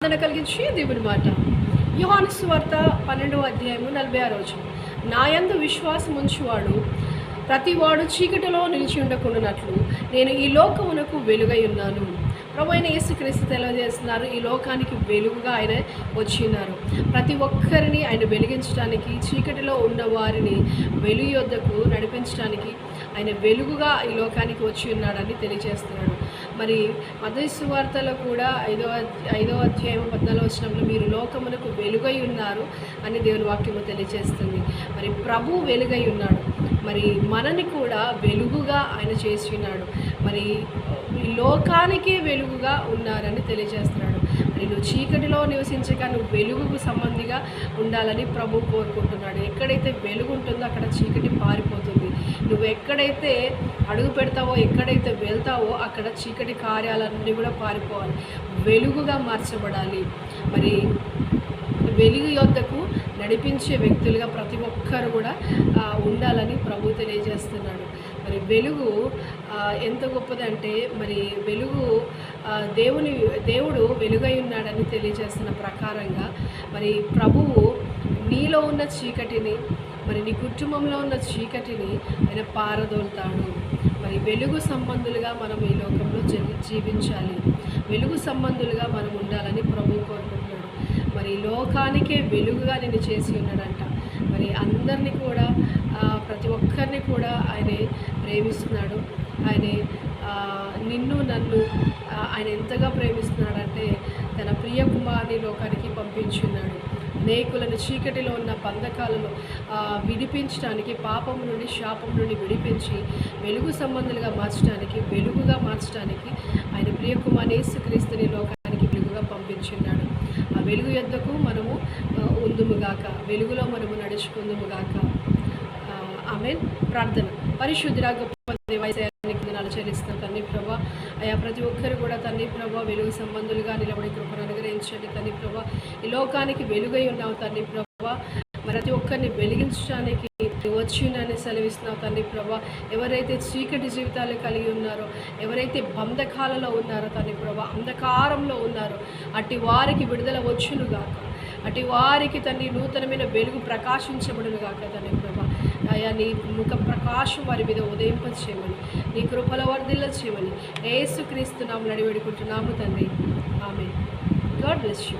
ఆదరణ కలిగించి దేవుని మాట. యోహాను సువార్త పన్నెండవ అధ్యాయము నలభై ఆరు రోజు నాయందు విశ్వాసం ఉంచువాడు ప్రతివాడు చీకటిలో నిలిచి ఉండకుండానట్లు నేను ఈ లోకమునకు వెలుగై ఉన్నాను. ప్రభు అయిన యేసుక్రీస్తు తెలియజేస్తున్నారు ఈ లోకానికి వెలుగుగా ఆయన వచ్చి ఉన్నారు ప్రతి ఒక్కరిని ఆయన వెలిగించడానికి చీకటిలో ఉన్న వారిని వెలుగు యొద్దకు నడిపించడానికి ఆయన వెలుగుగా ఈ లోకానికి వచ్చి ఉన్నాడని తెలియజేస్తున్నాడు. మరి మదస్సు వార్తలో కూడా ఐదో ఐదో అధ్యాయం పద్నాలుగు వచ్చినప్పుడు మీరు లోకమునకు వెలుగై ఉన్నారు అని దేవుని వాక్యము తెలియజేస్తుంది. మరి ప్రభు వెలుగై ఉన్నాడు. మరి మనని కూడా వెలుగుగా ఆయన చేస్తున్నాడు. మరి లోకానికి లోకానికే వెలుగుగా ఉన్నారని తెలియజేస్తున్నాడు. మరి నువ్వు చీకటిలో నివసించక నువ్వు వెలుగుకు సంబంధిగా ఉండాలని ప్రభు కోరుకుంటున్నాడు. ఎక్కడైతే వెలుగు ఉంటుందో అక్కడ చీకటి పారిపోతుంది. నువ్వు ఎక్కడైతే అడుగు పెడతావో ఎక్కడైతే వెళ్తావో అక్కడ చీకటి కార్యాలన్నీ కూడా పారిపోవాలి. వెలుగుగా మార్చబడాలి. మరి వెలుగు యొద్దకు నడిపించే వ్యక్తులుగా ప్రతి ఒక్కరు కూడా ఉండాలని ప్రభు తెలియజేస్తున్నాడు. మరి వెలుగు ఎంత ఎంత గొప్పదంటే మరి వెలుగు దేవుని దేవుడు వెలుగై ఉన్నాడని తెలియజేస్తున్న ప్రకారంగా మరి ప్రభువు నీలో ఉన్న చీకటిని మరి నీ కుటుంబంలో ఉన్న చీకటిని ఆయన పారదోలుతాడు. మరి వెలుగు సంబంధులుగా మనం ఈ లోకంలో జీవించాలి. వెలుగు సంబంధులుగా మనం ఉండాలని ప్రభు కోరుకుంటున్నాం మరి లోకానికే వెలుగుగా నేను చేసి ఉన్నాడంట. మరి అందరినీ కూడా ప్రతి ఒక్కరిని కూడా ఆయనే ప్రేమిస్తున్నాడు. ఆయనే నిన్ను నన్ను ఆయన ఎంతగా ప్రేమిస్తున్నాడంటే తన ప్రియ కుమారుని లోకానికి పంపించున్నాడు అనేకులను చీకటిలో ఉన్న బంధకాలను విడిపించడానికి పాపం నుండి శాపం నుండి విడిపించి వెలుగు సంబంధులుగా మార్చడానికి వెలుగుగా మార్చడానికి ఆయన ప్రియకుమార్ యేసుక్రీస్తుని లోకానికి వెలుగుగా పంపించున్నాడు వెలుగు యొద్దకు మనము ఉందుముగాక వెలుగులో మనము నడుచుకుందుముగాక ఆమె ప్రార్థన. పరిశుద్ధిరా గొప్ప దేవాలయానికి దినాలు చెల్లిస్తాం తండ్రి ప్రభా. అయా ప్రతి ఒక్కరు కూడా తండ్రి ప్రభా వెలుగు సంబంధులుగా నిలబడి కృపను అనుగ్రహించండి తండ్రి ప్రభా. ఈ లోకానికి వెలుగై ఉన్నావు తండ్రి ప్రభా. ప్రతి ఒక్కరిని వెలిగించడానికి వచ్చిందని సెలవిస్తున్నావు తండ్రి ప్రభా. ఎవరైతే చీకటి జీవితాలు కలిగి ఉన్నారో ఎవరైతే బంధకాలలో ఉన్నారో తండ్రి ప్రభా అంధకారంలో ఉన్నారో అట్టి వారికి విడుదల వచ్చునుగాక అటు వారికి తండ్రి నూతనమైన వెలుగు ప్రకాశించబడును గాక తండ్రి ప్రభా. అయా నీ ముఖ ప్రకాశం వారి మీద ఉదయింపచేయమని నీ కృపల వర్ధిల్ల చేయమని ఏసు క్రీస్తు అడివేడుకుంటున్నాము తండ్రి ఆమె గాడ్ బ్లెస్ యూ.